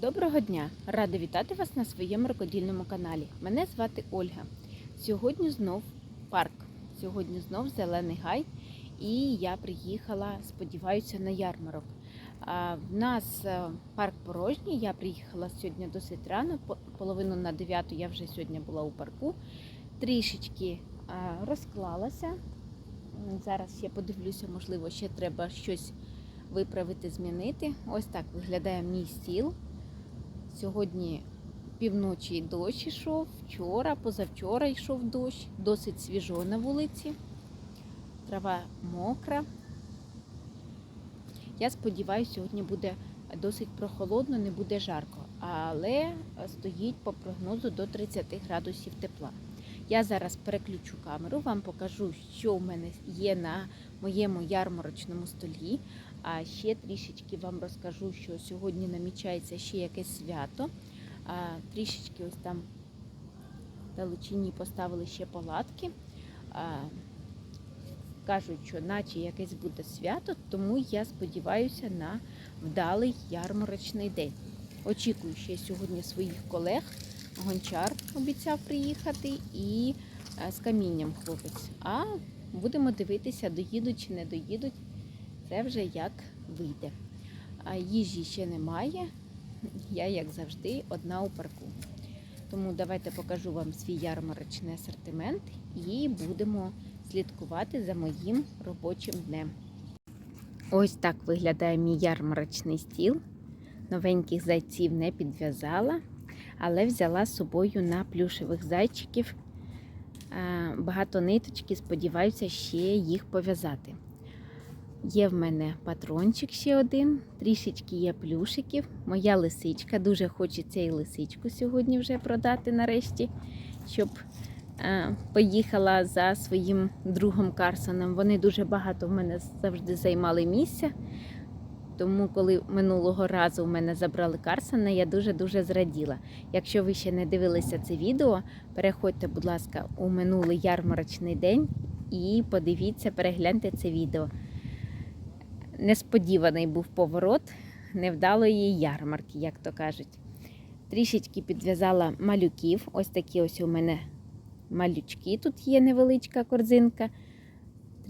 Доброго дня! Рада вітати вас на своєму рукодільному каналі. Мене звати Ольга. Сьогодні знов парк. Сьогодні знов зелений гай, і я приїхала, сподіваюся, на ярмарок. В нас е, парк порожній. Я приїхала сьогодні досить рано, половину на 9 я вже сьогодні була у парку. Трішечки розклалася. Зараз я подивлюся, можливо, ще треба щось виправити, змінити. Ось так виглядає мій стіл. Сьогодні півночі дощ йшов, вчора, позавчора йшов дощ, досить свіжо на вулиці. Трава мокра. Я сподіваюся, сьогодні буде досить прохолодно, не буде жарко, але стоїть по прогнозу до 30 градусів тепла. Я зараз переключу камеру, вам покажу, що в мене є на моєму ярмарочному столі. А ще трішечки вам розкажу, що сьогодні намічається ще якесь свято. А, трішечки ось там далечині поставили ще палатки. А, кажуть, що наче якесь буде свято, тому я сподіваюся на вдалий ярмарочний день. Очікую ще сьогодні своїх колег. Гончар обіцяв приїхати і е, з камінням хлопець. А будемо дивитися, доїдуть чи не доїдуть. Це вже як вийде. Їжі ще немає. Я, як завжди, одна у парку. Тому давайте покажу вам свій ярмарочний асортимент і будемо слідкувати за моїм робочим днем. Ось так виглядає мій ярмарочний стіл. Новеньких зайців не підв'язала, але взяла з собою на плюшевих зайчиків е, багато ниточки, сподіваюся, ще їх пов'язати. Є в мене патрончик ще один, трішечки є плюшиків. Моя лисичка. Дуже хочеться і лисичку сьогодні вже продати нарешті, щоб е, поїхала за своїм другом Карсоном. Вони дуже багато в мене завжди займали місця. Тому, коли минулого разу в мене забрали Карсона, я дуже-дуже зраділа. Якщо ви ще не дивилися це відео, переходьте, будь ласка, у минулий ярмарочний день і подивіться, перегляньте це відео несподіваний був поворот невдалої ярмарки, як то кажуть. Трішечки підв'язала малюків. Ось такі ось у мене малючки. Тут є невеличка корзинка.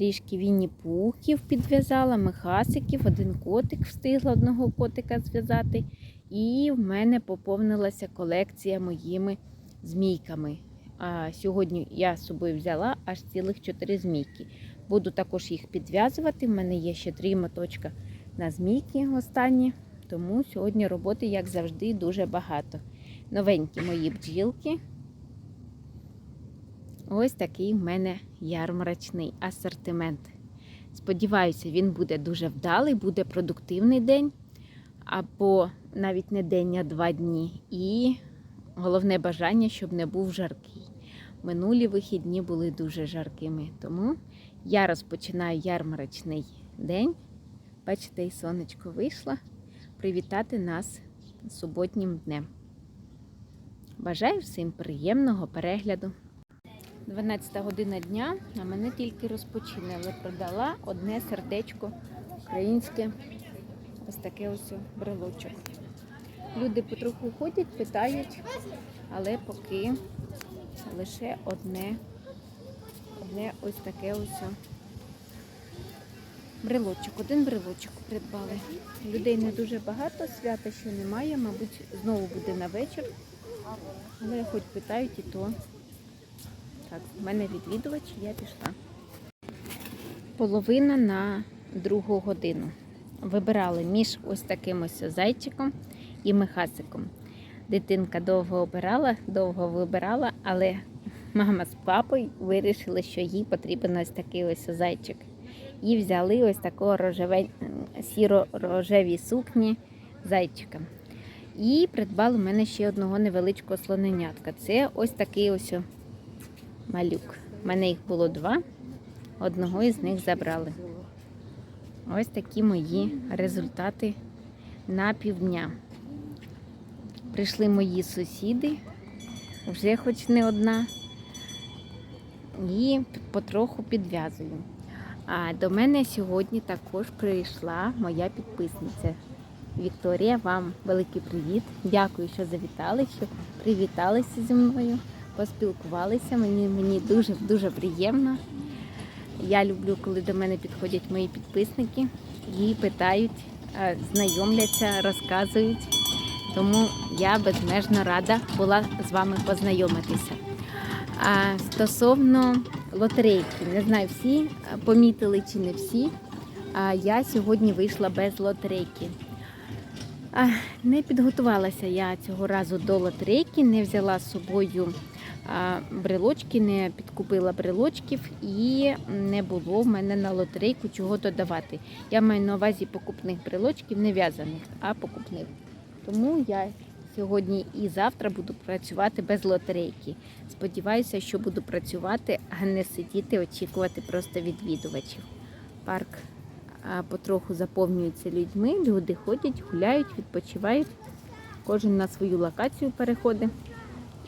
Трішки вінні-пухів підв'язала, мехасиків, один котик встигла одного котика зв'язати. І в мене поповнилася колекція моїми змійками. А сьогодні я з собою взяла аж цілих 4 змійки. Буду також їх підв'язувати. В мене є ще три моточка на змійки останні. Тому сьогодні роботи, як завжди, дуже багато. Новенькі мої бджілки. Ось такий в мене ярмарочний асортимент. Сподіваюся, він буде дуже вдалий, буде продуктивний день, або навіть не день, а два дні. І головне бажання, щоб не був жаркий. Минулі вихідні були дуже жаркими. Тому я розпочинаю ярмарочний день. Бачите, і сонечко вийшло привітати нас суботнім днем. Бажаю всім приємного перегляду. 12 година дня, а мене тільки розпочинали. Продала одне сердечко українське, ось таке ось брелочок. Люди потроху ходять, питають, але поки лише одне, одне ось таке ось брелочок. Один брелочок придбали. Людей не дуже багато, свята ще немає, мабуть, знову буде на вечір. Але хоч питають і то. Так, в мене відвідувач, я пішла. Половина на другу годину. Вибирали між ось таким ось зайчиком і мехасиком. Дитинка довго обирала, довго вибирала, але мама з папою вирішили, що їй потрібен ось такий ось зайчик. І взяли ось такого рожеве, сіро-рожевій сукні зайчика. І придбали в мене ще одного невеличкого слоненятка. Це ось такий ось малюк. У мене їх було два, одного із них забрали. Ось такі мої результати на півдня. Прийшли мої сусіди, вже хоч не одна, і потроху підв'язую. А до мене сьогодні також прийшла моя підписниця Вікторія, вам великий привіт. Дякую, що завітали, що привіталися зі мною, поспілкувалися. Мені, мені дуже дуже приємно. Я люблю, коли до мене підходять мої підписники і питають, знайомляться, розказують. Тому я безмежно рада була з вами познайомитися. А стосовно лотерейки, не знаю, всі помітили чи не всі. А я сьогодні вийшла без лотерейки. Не підготувалася я цього разу до лотерейки, не взяла з собою брелочки, не підкупила брелочків і не було в мене на лотерейку чого додавати. Я маю на увазі покупних брелочків, не в'язаних, а покупних. Тому я сьогодні і завтра буду працювати без лотерейки. Сподіваюся, що буду працювати, а не сидіти, очікувати просто відвідувачів. Парк потроху заповнюється людьми, люди ходять, гуляють, відпочивають. Кожен на свою локацію переходить.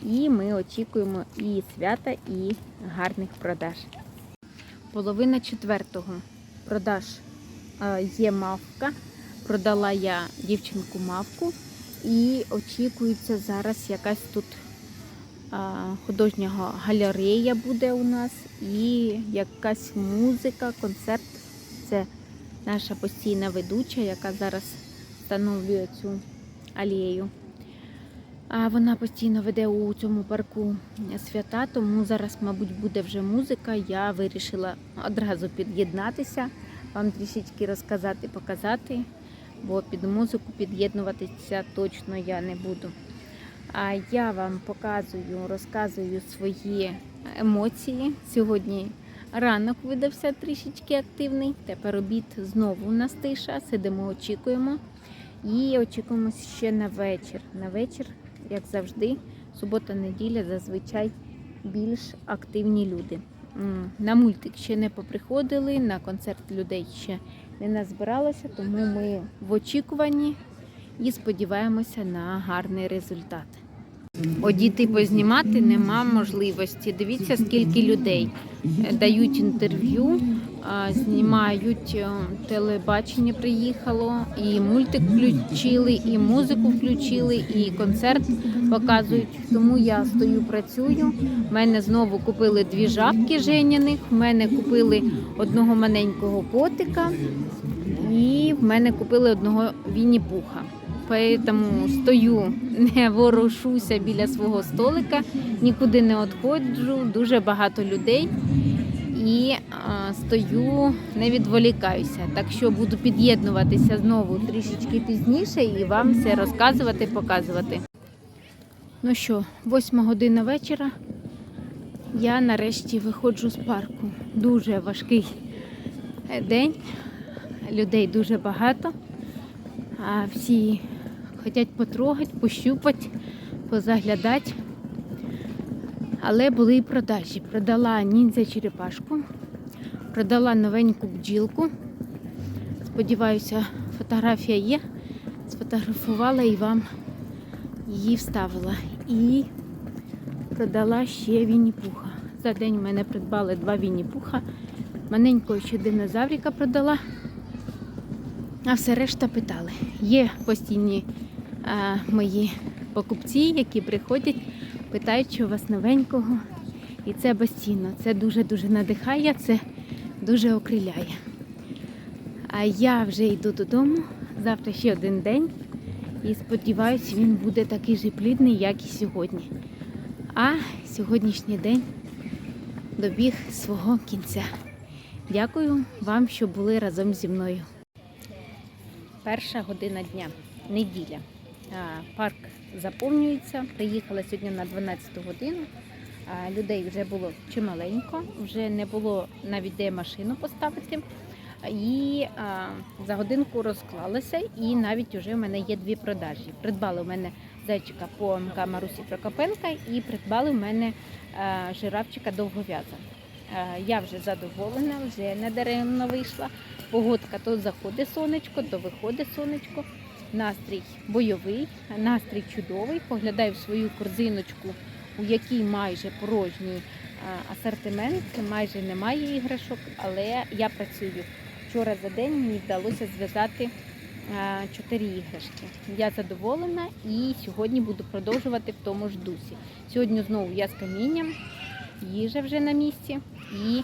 І ми очікуємо і свята, і гарних продаж. Половина четвертого продаж є мавка. Продала я дівчинку мавку. І очікується зараз якась тут художня га- галерея буде у нас і якась музика, концерт. Це наша постійна ведуча, яка зараз встановлює цю алею. А вона постійно веде у цьому парку свята, тому зараз, мабуть, буде вже музика. Я вирішила одразу під'єднатися, вам трішечки розказати, показати, бо під музику під'єднуватися точно я не буду. А я вам показую, розказую свої емоції. Сьогодні ранок видався трішечки активний. Тепер обід знову у нас тиша. Сидимо, очікуємо. І очікуємо ще на вечір. На вечір, як завжди, субота-неділя зазвичай більш активні люди. На мультик ще не поприходили, на концерт людей ще не назбиралося, тому ми в очікуванні і сподіваємося на гарний результат. Одіти познімати нема можливості. Дивіться, скільки людей Е, дають інтерв'ю, знімають е, телебачення. Приїхало, і мультик включили, і музику включили, і концерт показують. Тому я стою, працюю. У мене знову купили дві жабки Женяних. В мене купили одного маленького котика, і в мене купили одного Вінні-Пуха. Поэтому стою, не ворушуся біля свого столика, нікуди не відходжу, дуже багато людей і а, стою, не відволікаюся. Так що буду під'єднуватися знову трішечки пізніше і вам все розказувати, показувати. Ну що, восьма година вечора. Я нарешті виходжу з парку. Дуже важкий е, день, людей дуже багато. А всі хочуть потрогати, пощупати, позаглядати. Але були і продажі. Продала ніндзя черепашку, продала новеньку бджілку. Сподіваюся, фотографія є. Сфотографувала і вам її вставила. І продала ще Вінні-Пуха. За день мене придбали два Вінні-Пуха. Маленького ще динозаврика продала. А все решта питали. Є постійні а, мої покупці, які приходять, питають, що у вас новенького. І це постійно. Це дуже-дуже надихає, це дуже окриляє. А я вже йду додому. Завтра ще один день. І сподіваюся, він буде такий же плідний, як і сьогодні. А сьогоднішній день добіг свого кінця. Дякую вам, що були разом зі мною. Перша година дня, неділя. Парк заповнюється. Приїхала сьогодні на 12 годину. Людей вже було чималенько, вже не було навіть де машину поставити. І а, за годинку розклалася, і навіть вже в мене є дві продажі. Придбали в мене зайчика по МК Марусі Прокопенка і придбали в мене а, жирафчика довгов'яза. Я вже задоволена, вже недаремно вийшла. Погодка то заходить сонечко, то виходить сонечко. Настрій бойовий, настрій чудовий. Поглядаю в свою корзиночку, у якій майже порожній асортимент, майже немає іграшок, але я працюю. Вчора за день мені вдалося зв'язати е, чотири іграшки. Я задоволена і сьогодні буду продовжувати в тому ж дусі. Сьогодні знову я з камінням, їжа вже на місці і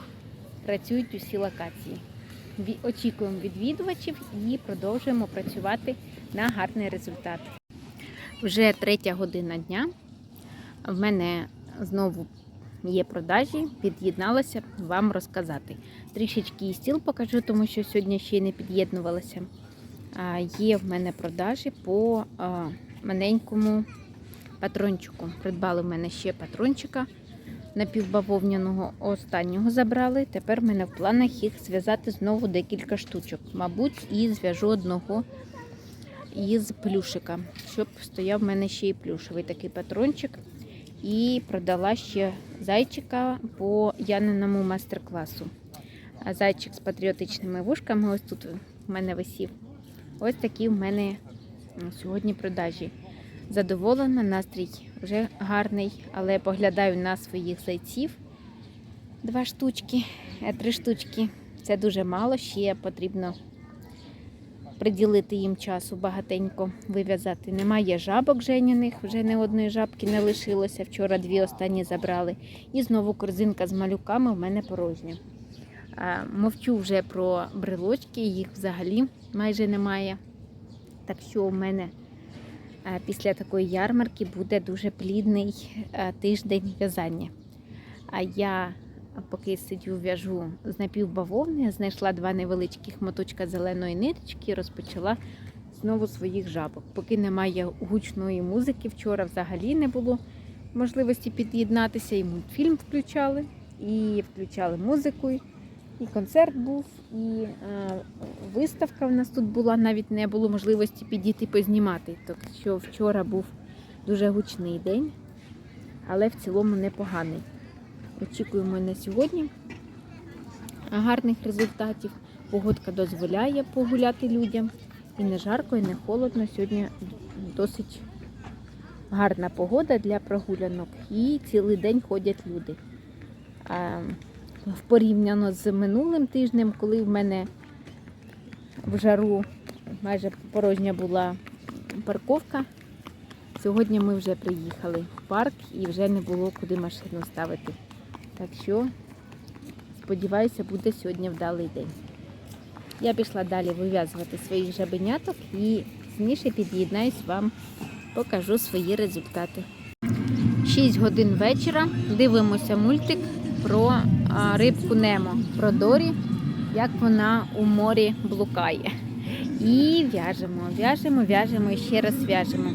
працюють усі локації. Очікуємо відвідувачів і продовжуємо працювати на гарний результат. Вже третя година дня. В мене знову є продажі, під'єдналася вам розказати. Трішечки і стіл покажу, тому що сьогодні ще й не під'єднувалася. Є в мене продажі по маленькому патрончику. Придбали в мене ще патрончика напівбавовняного останнього забрали. Тепер в мене в планах їх зв'язати знову декілька штучок. Мабуть, і зв'яжу одного із плюшика, щоб стояв в мене ще і плюшевий такий патрончик. І продала ще зайчика по Яниному майстер-класу. Зайчик з патріотичними вушками ось тут в мене висів. Ось такі в мене сьогодні продажі. Задоволена, настрій вже гарний, але поглядаю на своїх зайців. Два штучки, е, три штучки. Це дуже мало, ще потрібно приділити їм часу багатенько вив'язати. Немає жабок женяних, вже не одної жабки не лишилося. Вчора дві останні забрали. І знову корзинка з малюками в мене порожня. Мовчу вже про брелочки, їх взагалі майже немає. Так що у мене після такої ярмарки буде дуже плідний тиждень в'язання. А я поки сидю, в'яжу з напівбавовни, знайшла два невеличких моточка зеленої ниточки і розпочала знову своїх жабок. Поки немає гучної музики, вчора взагалі не було можливості під'єднатися. І мультфільм включали, і включали музику, і концерт був, і е, виставка в нас тут була, навіть не було можливості підійти познімати. Так що вчора був дуже гучний день, але в цілому непоганий. Очікуємо на сьогодні гарних результатів. Погодка дозволяє погуляти людям. І не жарко, і не холодно. Сьогодні досить гарна погода для прогулянок. І цілий день ходять люди. Порівняно з минулим тижнем, коли в мене в жару майже порожня була парковка. Сьогодні ми вже приїхали в парк і вже не було куди машину ставити. Так що, сподіваюся, буде сьогодні вдалий день. Я пішла далі вив'язувати своїх жабеняток і пізніше під'єднаюсь вам, покажу свої результати. 6 годин вечора дивимося мультик про рибку Немо, про Дорі, як вона у морі блукає. І в'яжемо, в'яжемо, в'яжемо і ще раз в'яжемо.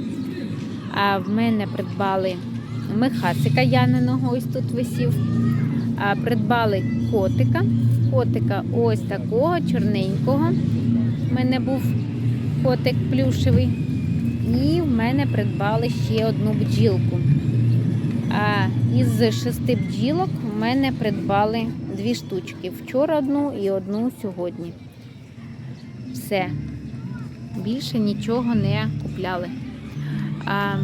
А в мене придбали мехасика Яниного, ось тут висів. А, придбали котика. Котика ось такого чорненького. У мене був котик плюшевий. І в мене придбали ще одну бджілку. А із шести бджілок в мене придбали дві штучки. Вчора одну і одну сьогодні. Все. Більше нічого не купляли. А,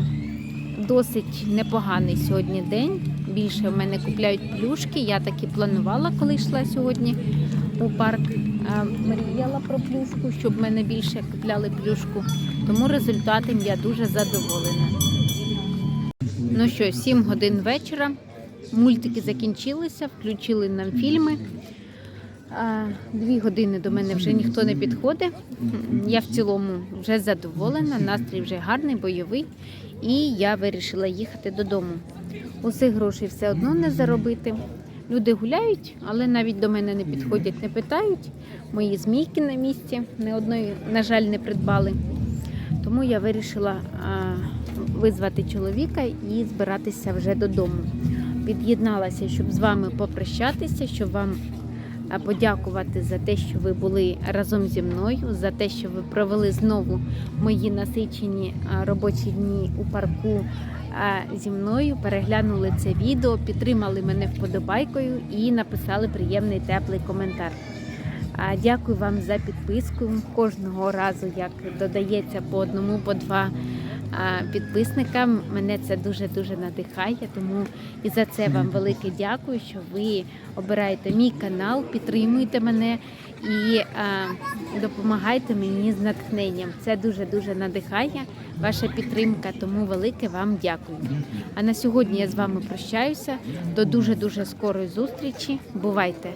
досить непоганий сьогодні день. Більше в мене купляють плюшки. Я так і планувала, коли йшла сьогодні у парк. Мріяла про плюшку, щоб в мене більше купляли плюшку. Тому результатом я дуже задоволена. Ну що, 7 годин вечора. Мультики закінчилися, включили нам фільми. Дві години до мене вже ніхто не підходить. Я в цілому вже задоволена, настрій вже гарний, бойовий. І я вирішила їхати додому. Усіх грошей все одно не заробити. Люди гуляють, але навіть до мене не підходять, не питають. Мої змійки на місці не одної, на жаль, не придбали. Тому я вирішила визвати чоловіка і збиратися вже додому. Під'єдналася, щоб з вами попрощатися, щоб вам подякувати за те, що ви були разом зі мною, за те, що ви провели знову мої насичені робочі дні у парку зі мною, переглянули це відео, підтримали мене вподобайкою і написали приємний теплий коментар. Дякую вам за підписку. Кожного разу, як додається по одному, по два підписникам. Мене це дуже дуже надихає. Тому і за це вам велике дякую, що ви обираєте мій канал, підтримуєте мене і допомагаєте мені з натхненням. Це дуже дуже надихає. Ваша підтримка, тому велике вам дякую. А на сьогодні я з вами прощаюся. До дуже дуже скорої зустрічі. Бувайте!